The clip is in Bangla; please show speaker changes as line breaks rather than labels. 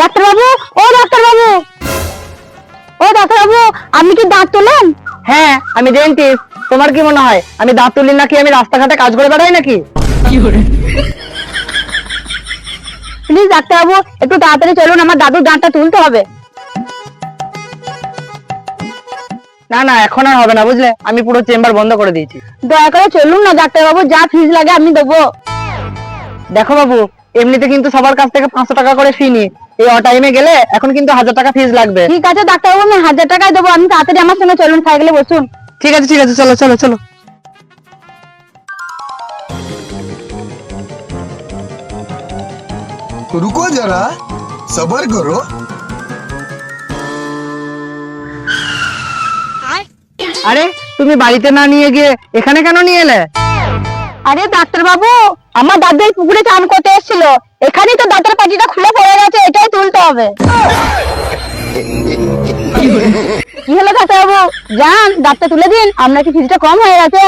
ডাক্তারবাবু, ও ডাক্তারবাবু। ও ডাক্তারবাবু, আপনি কি দাঁত তোলেন?
হ্যাঁ আমি ডেন্টিস্ট তোমার কি মনে হয়, আমি দাঁত তুলি নাকি আমি রাস্তাঘাটে কাজ করে বেড়াই নাকি?
প্লিজ ডাক্তারবাবু, একটু তাড়াতাড়ি চলুন, আমার দাদুর দাঁতটা তুলতে হবে।
না না এখন আর হবে না বুঝলে আমি পুরো চেম্বার বন্ধ করে দিয়েছি
দয়া করে চলুন না ডাক্তারবাবু যা ফিজ লাগে আমি দেবো
দেখো বাবু এমনিতে কিন্তু সবার কাছ থেকে পাঁচশো টাকা করে ফি নি এই অটাইমে গেলে এখন কিন্তু হাজার টাকা ফিস লাগবে
ঠিক আছে ডাক্তারবাবু আমি হাজার টাকায় দেবো আপনি তাড়াতাড়ি আমার সঙ্গে চলুন সাইকেলে বসুন
ঠিক আছে ঠিক আছে চলো চলো চলো
रुको जरा सबर करो
আরে তুমি বাড়িতে না নিয়ে গিয়ে এখানে কেন নিয়ে এলে?
আরে ডাক্তার বাবু আমার দাদু এই পুকুরে চান করতে এসেছিল। এখানেই তো দাঁতের পাটিটা খুলে পড়ে গেছে এটাই তুলতে হবে। কি হলো ডাক্তারবাবু? যান দাঁতটা তুলে দিন আপনার কি ফিজটা কম হয়ে গেছে?